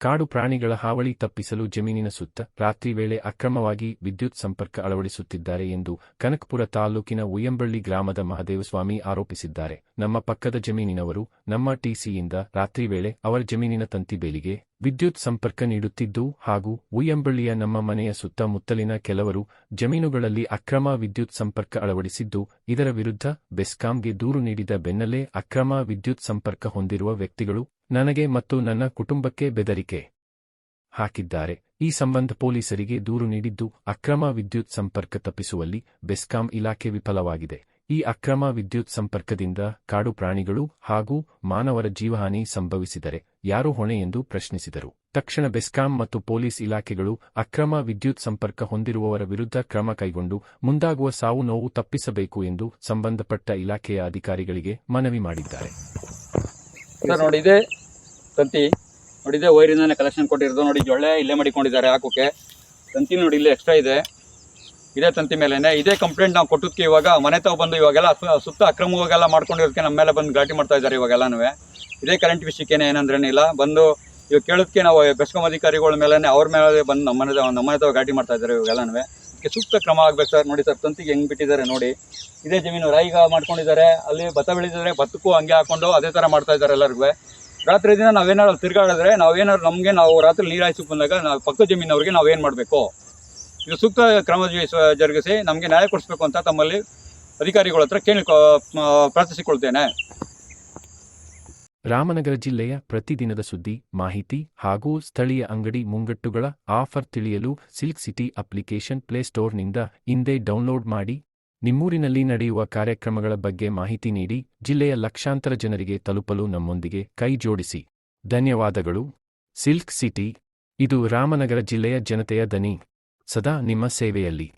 ಕಾಡು ಪ್ರಾಣಿಗಳ ಹಾವಳಿ ತಪ್ಪಿಸಲು ಜಮೀನಿನ ಸುತ್ತ ರಾತ್ರಿ ವೇಳೆ ಅಕ್ರಮವಾಗಿ ವಿದ್ಯುತ್ ಸಂಪರ್ಕ ಅಳವಡಿಸುತ್ತಿದ್ದಾರೆ ಎಂದು ಕನಕಪುರ ತಾಲೂಕಿನ ಉಯ್ಯಂಬಳ್ಳಿ ಗ್ರಾಮದ ಮಹದೇವಸ್ವಾಮಿ ಆರೋಪಿಸಿದ್ದಾರೆ. ನಮ್ಮ ಪಕ್ಕದ ಜಮೀನಿನವರು ನಮ್ಮ ಟಿಸಿಯಿಂದ ರಾತ್ರಿ ವೇಳೆ ಅವರ ಜಮೀನಿನ ತಂತಿ ಬೇಲಿಗೆ ವಿದ್ಯುತ್ ಸಂಪರ್ಕ ನೀಡುತ್ತಿದ್ದು ಹಾಗೂ ಉಯ್ಯಂಬಳ್ಳಿಯ ನಮ್ಮ ಮನೆಯ ಸುತ್ತಮುತ್ತಲಿನ ಕೆಲವರು ಜಮೀನುಗಳಲ್ಲಿ ಅಕ್ರಮ ವಿದ್ಯುತ್ ಸಂಪರ್ಕ ಅಳವಡಿಸಿದ್ದು, ಇದರ ವಿರುದ್ಧ ಬೆಸ್ಕಾಂಗೆ ದೂರು ನೀಡಿದ ಬೆನ್ನಲ್ಲೇ ಅಕ್ರಮ ವಿದ್ಯುತ್ ಸಂಪರ್ಕ ಹೊಂದಿರುವ ವ್ಯಕ್ತಿಗಳು ನನಗೆ ಮತ್ತು ನನ್ನ ಕುಟುಂಬಕ್ಕೆ ಬೆದರಿಕೆ ಹಾಕಿದ್ದಾರೆ. ಈ ಸಂಬಂಧ ಪೊಲೀಸರಿಗೆ ದೂರು ನೀಡಿದ್ದು, ಅಕ್ರಮ ವಿದ್ಯುತ್ ಸಂಪರ್ಕ ತಪ್ಪಿಸುವಲ್ಲಿ ಬೆಸ್ಕಾಂ ಇಲಾಖೆ ವಿಫಲವಾಗಿದೆ. ಈ ಅಕ್ರಮ ವಿದ್ಯುತ್ ಸಂಪರ್ಕದಿಂದ ಕಾಡು ಪ್ರಾಣಿಗಳು ಹಾಗೂ ಮಾನವರ ಜೀವಹಾನಿ ಸಂಭವಿಸಿದರೆ ಯಾರು ಹೊಣೆ ಎಂದು ಪ್ರಶ್ನಿಸಿದರು. ತಕ್ಷಣ ಬೆಸ್ಕಾಂ ಮತ್ತು ಪೊಲೀಸ್ ಇಲಾಖೆಗಳು ಅಕ್ರಮ ವಿದ್ಯುತ್ ಸಂಪರ್ಕ ಹೊಂದಿರುವವರ ವಿರುದ್ಧ ಕ್ರಮ ಕೈಗೊಂಡು ಮುಂದಾಗುವ ಸಾವು ನೋವು ತಪ್ಪಿಸಬೇಕು ಎಂದು ಸಂಬಂಧಪಟ್ಟ ಇಲಾಖೆಯ ಅಧಿಕಾರಿಗಳಿಗೆ ಮನವಿ ಮಾಡಿದ್ದಾರೆ. ಸರ್, ನೋಡಿ, ಇದೆ ತಂತಿ. ನೋಡಿದೆ ಕಲೆಕ್ಷನ್ ಕೊಟ್ಟಿರೋದು. ನೋಡಿ, ಜೊಳ್ಳೆ ಇಲ್ಲೇ ಮಾಡಿಕೊಂಡಿದ್ದಾರೆ ಹಾಕೋಕೆ ತಂತಿ ನೋಡಿ, ಇಲ್ಲೇ ಎಕ್ಸ್ಟ್ರಾ ಇದೆ. ಇದೇ ತಂತಿ ಮೇಲೇನೆ. ಇದೇ ಕಂಪ್ಲೇಂಟ್ ನಾವು ಕೊಟ್ಟದಕ್ಕೆ ಇವಾಗ ಮನೆ ತಾವು ಬಂದು ಇವಾಗೆಲ್ಲ ಸುತ್ತ ಅಕ್ರಮವಾಗೆಲ್ಲ ಮಾಡ್ಕೊಂಡಿರೋದಕ್ಕೆ ನಮ್ಮ ಮೇಲೆ ಬಂದು ಘಾಟಿ ಮಾಡ್ತಾ ಇದ್ದಾರೆ ಇವಾಗೆಲ್ಲನೂ. ಇದೇ ಕರೆಂಟ್ ವಿಷಯಕ್ಕೇನೆ ಏನಂದ್ರೇನಿಲ್ಲ ಬಂದು ಇವಾಗ ಕೇಳೋದಕ್ಕೆ ನಾವು ಬೆಸ್ಕಾಂ ಅಧಿಕಾರಿಗಳ ಮೇಲೆ ಅವ್ರ ಮೇಲೆ ಬಂದು ನಮ್ಮ ಮನೆ ನಮ್ಮ ಮನೆ ತಾವು ಘಾಟಿ ಮಾಡ್ತಾ ಇದ್ದಾರೆ ಇವಾಗೆಲ್ಲನೂ. ಇದಕ್ಕೆ ಸೂಕ್ತ ಕ್ರಮ ಆಗ್ಬೇಕು ಸರ್. ನೋಡಿ ಸರ್, ತಂತಿಗೆ ಹೆಂಗೆ ಬಿಟ್ಟಿದ್ದಾರೆ ನೋಡಿ. ಇದೇ ಜಮೀನು ರಾಯಿಗ ಮಾಡ್ಕೊಂಡಿದ್ದಾರೆ. ಅಲ್ಲಿ ಭತ್ತ ಬೆಳೀತಿದ್ದಾರೆ ಭತ್ತಕ್ಕೂ ಹಂಗೆ ಹಾಕೊಂಡು ಅದೇ ಥರ ಮಾಡ್ತಾ ಇದ್ದಾರೆ ಎಲ್ಲರಿಗೂ. ರಾತ್ರಿ ದಿನ ನಾವೇನಾದ್ರು ತಿರ್ಗಾಡಿದ್ರೆ ನಾವೇನಾದ್ರು ನಮಗೆ ನಾವು ರಾತ್ರಿ ನೀರು ಹಾಯಿಸಿ ಬಂದಾಗ ನಾವು ಪಕ್ಕದ ಜಮೀನವ್ರಿಗೆ ನಾವೇನು ಮಾಡಬೇಕು? ಇದು ಸೂಕ್ತ ಕ್ರಮ ಜರುಗಿಸ- ನಮಗೆ ನ್ಯಾಯ ಕೊಡಿಸ್ಬೇಕು ಅಂತ ತಮ್ಮಲ್ಲಿ ಅಧಿಕಾರಿಗಳ ಹತ್ರ ಕೇಳಿ ಪ್ರಾರ್ಥಿಸಿಕೊಳ್ತೇನೆ. ರಾಮನಗರ ಜಿಲ್ಲೆಯ ಪ್ರತಿದಿನದ ಸುದ್ದಿ, ಮಾಹಿತಿ ಹಾಗೂ ಸ್ಥಳೀಯ ಅಂಗಡಿ ಮುಂಗಟ್ಟುಗಳ ಆಫರ್ ತಿಳಿಯಲು ಸಿಲ್ಕ್ ಸಿಟಿ ಅಪ್ಲಿಕೇಶನ್ ಪ್ಲೇಸ್ಟೋರ್ನಿಂದ ಇಂದೇ ಡೌನ್ಲೋಡ್ ಮಾಡಿ. ನಿಮ್ಮೂರಿನಲ್ಲಿ ನಡೆಯುವ ಕಾರ್ಯಕ್ರಮಗಳ ಬಗ್ಗೆ ಮಾಹಿತಿ ನೀಡಿ, ಜಿಲ್ಲೆಯ ಲಕ್ಷಾಂತರ ಜನರಿಗೆ ತಲುಪಲು ನಮ್ಮೊಂದಿಗೆ ಕೈ ಜೋಡಿಸಿ. ಧನ್ಯವಾದಗಳು. ಸಿಲ್ಕ್ ಸಿಟಿ, ಇದು ರಾಮನಗರ ಜಿಲ್ಲೆಯ ಜನತೆಯ ದನಿ. ಸದಾ ನಿಮ್ಮ ಸೇವೆಯಲ್ಲಿ.